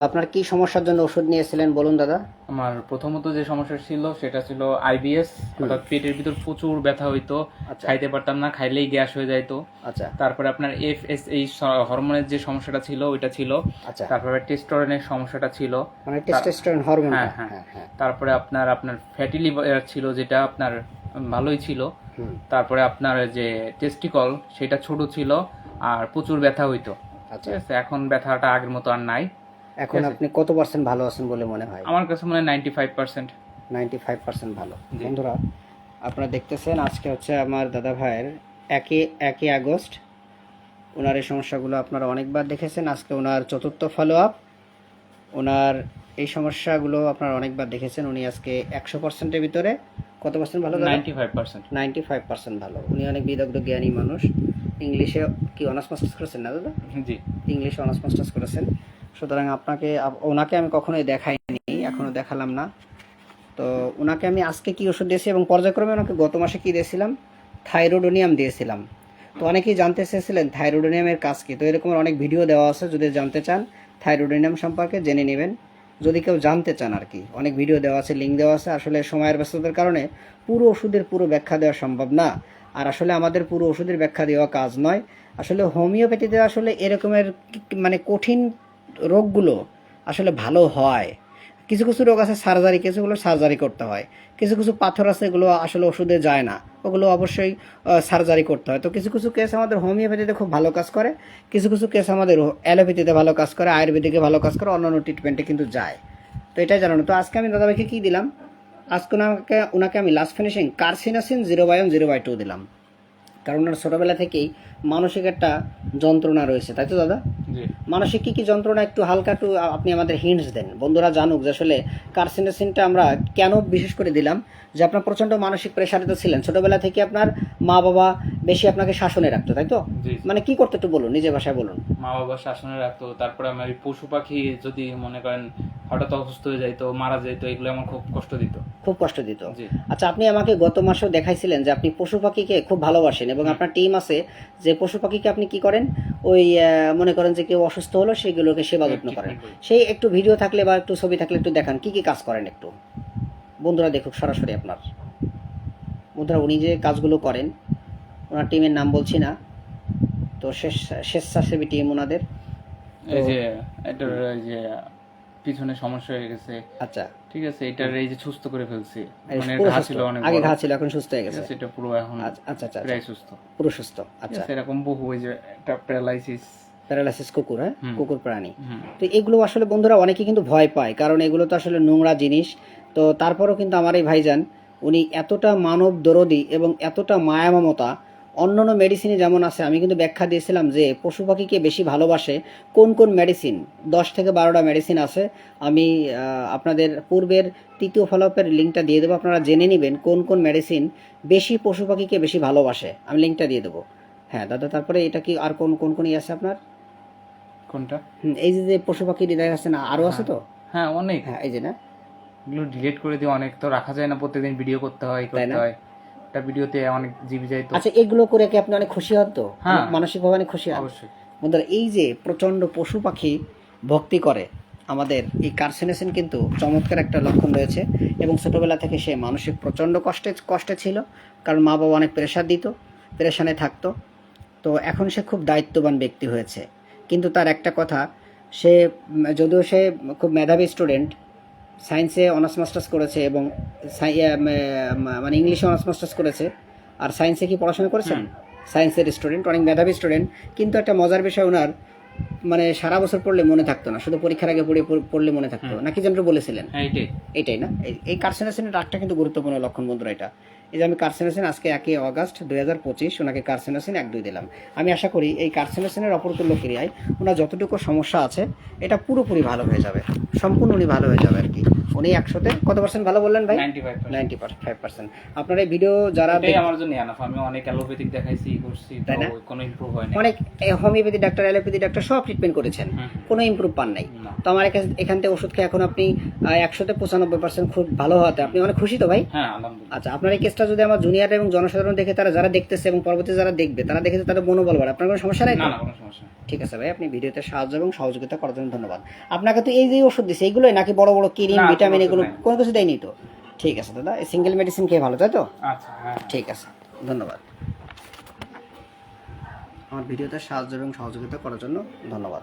আপনার কি সমস্যার জন্য ওষুধ নিয়েছিলেন বলুন দাদা? আমার প্রথমত যে সমস্যা ছিল সেটা ছিল আইবিএস অর্থাৎ পেটের ভিতর প্রচুর ব্যথা হইতো আচ্ছা। খাইতে পারতাম না খাইলেই গ্যাস হয়ে যাইতো। আচ্ছা। তারপরে আপনার এফ এস এই হরমোনের যে সমস্যাটা ছিল ওইটা ছিল। আচ্ছা। তারপরে টেস্টোরেনের সমস্যাটা ছিল। মানে টেস্টোস্টেরন হরমোন হ্যাঁ, হ্যাঁ। হ্যাঁ হ্যাঁ। তারপরে আপনার আপনার ফ্যাটি লিভার ছিল যেটা আপনার ভালোই ছিল। তারপরে আপনার যে টেস্টিকল সেটা ছোট ছিল আর প্রচুর ব্যথা হইতো। আচ্ছা। এখন ব্যথাটা আগের মতো আর নাই। এখন আপনি কত পার্সেন্ট ভালো আছেন বলে মনে হয়? আমার কাছে মনে হয় ninety five percent ninety five percent ভালো বন্ধুরা আপনারা দেখতেছেন আজকে হচ্ছে আমার দাদা ভাইয়ের একই একই আগস্ট। ওনার এই সমস্যাগুলো আপনারা অনেকবার দেখেছেন। আজকে ওনার চতুর্থ ফলো আপ ওনার এই সমস্যাগুলো আপনারা অনেকবার দেখেছেন। উনি আজকে একশো পার্সেন্টের ভিতরে। কত পার্সেন্ট ভালো ninety five percent ninety five percent ভালো। উনি অনেক বিদগ্ধ জ্ঞানী মানুষ। ইংলিশে কি অনার্স মাস্টার্স করেছেন না দাদা? জি। ইংলিশে অনার্স মাস্টার্স করেছেন। সুতরাং আপনাকে, ওনাকে আমি কখনোই দেখাইনি, এখনও দেখালাম না। তো ওনাকে আমি আজকে কি ওষুধ দিয়েছি এবং পর্যায়ক্রমে ওনাকে গত মাসে কি দিয়েছিলাম? থাইরোডোনিয়াম দিয়েছিলাম। তো অনেকেই জানতে চেয়েছিলেন, থাইরোডোনিয়ামের কাজ কি? তো এরকম অনেক ভিডিও দেওয়া আছে, যদি জানতে চান থাইরোডোনিয়াম সম্পর্কে জেনে নেবেন। যদি কেউ জানতে চান আর কি, অনেক ভিডিও দেওয়া আছে লিঙ্ক দেওয়া আছে। আসলে সময়ের ব্যস্ততার কারণে পুরো ওষুধের পুরো ব্যাখ্যা দেওয়া সম্ভব না। আর আসলে আমাদের পুরো ওষুধের ব্যাখ্যা দেওয়া কাজ নয়। আসলে হোমিওপ্যাথিতে আসলে এরকমের মানে কঠিন রোগগুলো আসলে ভালো হয়। কিছু কিছু রোগ আছে সার্জারি কিছুগুলো সার্জারি করতে হয়। কিছু কিছু পাথর আছে এগুলো আসলে ওষুধে যায় না। ওগুলো অবশ্যই সার্জারি করতে হয়। তো কিছু কিছু কেস আমাদের হোমিওপ্যাথিতে খুব ভালো কাজ করে, কিছু কিছু কেস আমাদের অ্যালোপ্যাথিতে ভালো কাজ করে, আয়ুর্বেদিকে ভালো কাজ করে, অন্যান্য ট্রিটমেন্টে কিন্তু যায়। তো এটাই জানানো। তো আজকে আমি দাদাভাইকে কী দিলাম? আজকে ওনাকে ওনাকে আমি last finishing carcinosin zero by zero by two দিলাম। কারণ ওনার ছোটোবেলা থেকেই মানসিক একটা যন্ত্রণা রয়েছে তাই তো দাদা? মানসিক কি কি যন্ত্রণা একটু হালকা একটু আপনি আমাদের হিন্টস দেন। বন্ধুরা জানুক যে আসলে কার্সিনাসিনটা আমরা কেন বিশেষ করে দিলাম যে আপনার প্রচণ্ড মানসিক প্রেশারিত ছিলেন। ছোটবেলা থেকে আপনার মা বাবা বেশি আপনাকে শাসনে রাখতো তাই তো? মানে কি করতে একটু বলুন নিজের ভাষায় বলুন। মা বাবা শাসনে রাখতো তারপরে আমার পশু পাখি যদি মনে করেন হঠাৎ অসুস্থ হয়ে যাইতো মারা যাইতো এগুলো আমার খুব কষ্ট দিত। খুব কষ্ট দিত। আচ্ছা আপনি আমাকে গত মাসেও দেখাইছিলেন যে আপনি পশু পাখিকে খুব ভালোবাসেন এবং আপনার টিম আছে যে পশু পাখিকে আপনি কি করেন? ওই মনে করেন যে কেউ অসুস্থ হলো সেগুলোকে সেবা যত্ন করেন। সেই একটু ভিডিও থাকলে বা একটু ছবি থাকলে একটু দেখান কি কি কাজ করেন একটু? বন্ধুরা দেখুক সরাসরি আপনার। বন্ধুরা উনি যে কাজগুলো করেন ওনার টিমের নাম বলছি না। তো শেষ স্বেচ্ছাসেবী টিম ওনাদের। এই যে এটার যে পিছনে সমস্যা হয়ে গেছে। আচ্ছা। ঠিক আছে এটার এই যে সুস্থ করে ফেলছি। মানে ঘা ছিল অনেক আগে ঘা ছিল এখন সুস্থ হয়ে গেছে। এটা পুরো এখন আচ্ছা আচ্ছা আচ্ছা প্রায় সুস্থ। পুরো সুস্থ আচ্ছা। এরকম বহু ওই যে একটা প্যারালাইসিস। প্যারালাইসিস কুকুর হ্যাঁ? কুকুর প্রাণী। তো এগুলো আসলে বন্ধুরা অনেকে কিন্তু ভয় পায় কারণ এগুলো তো আসলে নোংরা জিনিস। তো তারপরেও কিন্তু আমার এই ভাইজান উনি এতটা মানব দরদি এবং এতটা মায়া মমতা অন্যান্য মেডিসিনে যেমন আছে আমি কিন্তু ব্যাখ্যা দিয়েছিলাম যে পশু পাখিকে বেশি ভালোবাসে কোন কোন মেডিসিন দশ থেকে বারোটা মেডিসিন আছে। আমি আপনাদের পূর্বের তৃতীয় ফলোআপের লিঙ্কটা দিয়ে দেবো। আপনারা জেনে নেবেন কোন কোন মেডিসিন বেশি পশু পাখিকে বেশি ভালোবাসে। আমি লিঙ্কটা দিয়ে দেবো। হ্যাঁ দাদা তারপরে এটা কি আর কোন কোন কোন ইয়ে আছে আপনার? কোনটা? এই যে যে পশু পাখি হৃদয় আছে না আরও আছে তো? হ্যাঁ অনেক। হ্যাঁ এই যে না। এগুলো ডিলিট করে দিয়ে অনেক তো রাখা যায় না প্রত্যেকদিন ভিডিও করতে হয় করতে? হয়। একটা ভিডিওতে অনেক জিবি যায় তো আচ্ছা এগুলো করে কি আপনি অনেক খুশি হন তো? হ্যাঁ। মানসিকভাবে অনেক খুশি হন? অবশ্যই। বন্ধুরা এই যে প্রচণ্ড পশু পাখি ভক্তি করে আমাদের এই কার্সিনেশন কিন্তু চমৎকার একটা লক্ষণ রয়েছে এবং ছোটবেলা থেকে সে মানসিক প্রচণ্ড কষ্টে কষ্টে ছিল কারণ মা বাবা অনেক প্রেশার দিত প্রেশানে থাকতো। তো এখন সে খুব দায়িত্ববান ব্যক্তি হয়েছে। কিন্তু তার একটা কথা সে যদিও সে খুব মেধাবী স্টুডেন্ট সায়েন্সে অনার্স মাস্টার্স করেছে এবং মানে ইংলিশে অনার্স মাস্টার্স করেছে। আর সায়েন্সে কি পড়াশোনা করেছেন? সায়েন্সের স্টুডেন্ট অনেক মেধাবী স্টুডেন্ট। কিন্তু একটা মজার বিষয় ওনার মানে সারা বছর পড়লে মনে থাকতো না শুধু পরীক্ষার আগে পড়ে পড়লে মনে থাকতো। না কি যেন বলেছিলেন? এইটাই এটাই। এটাই না? এই- কার্সেনাসেনের রাগটা কিন্তু গুরুত্বপূর্ণ লক্ষণ বন্ধুরা এটা। এই যে আমি কার্সেনাসিন আজকে একই অগাস্ট দুই হাজার পঁচিশ ওনাকে কার্সেনাসিন এক দুই দিলাম। আমি আশা করি এই কার্সেনাসিনের অপরতুল্য ক্রিয়ায় ওনার যতটুকু সমস্যা আছে এটা পুরোপুরি ভালো হয়ে যাবে। সম্পূর্ণ উনি ভালো হয়ে যাবে আর কি। উনি একশোতে। কত পার্সেন্ট ভালো বললেন ভাই? নাইনটি ফাইভ পার্সেন্ট আপনার এই ভিডিও যারা আমার জন্য আমি অনেক অ্যালোপ্যাথিক দেখাইছি করছি তাই না? কোনো ইম্প্রুভ হয় না অনেক হোমিওপ্যাথি ডাক্তার অ্যালোপ্যাথি ডাক্তার সব ট্রিটমেন্ট করেছেন। কোনো ইম্প্রুভ পান নাই। তো আমার এখান থেকে ওষুধ খেয়ে এখন আপনি একশোতে পঁচানব্বই পার্সেন্ট খুব ভালো হওয়াতে আপনি অনেক খুশি তো ভাই? হ্যাঁ, আচ্ছা আপনার এই কেসটা যদি আমার জুনিয়র এবং জনসাধারণ দেখে তারা যারা দেখতেছে এবং পরবর্তী যারা দেখবে তারা দেখেছে তাদের মনোবল বাড়ে। আপনার কোনো সমস্যা নাই না কোনো সমস্যা ঠিক আছে ভাই আপনি ভিডিওতে সাহায্য এবং সহযোগিতা করার জন্য ধন্যবাদ। আপনাকে তো এই যে ওষুধ দিচ্ছে এইগুলোই নাকি বড় বড় কিরিম ভিটামিন ভিটামিন এগুলো কোনো কিছু দেয়নি তো। ঠিক আছে দাদা সিঙ্গেল মেডিসিন খেয়ে ভালো তাই তো? আচ্ছা হ্যাঁ, হ্যাঁ। ঠিক আছে ধন্যবাদ। আমার ভিডিওতে সাহায্য এবং সহযোগিতা করার জন্য ধন্যবাদ।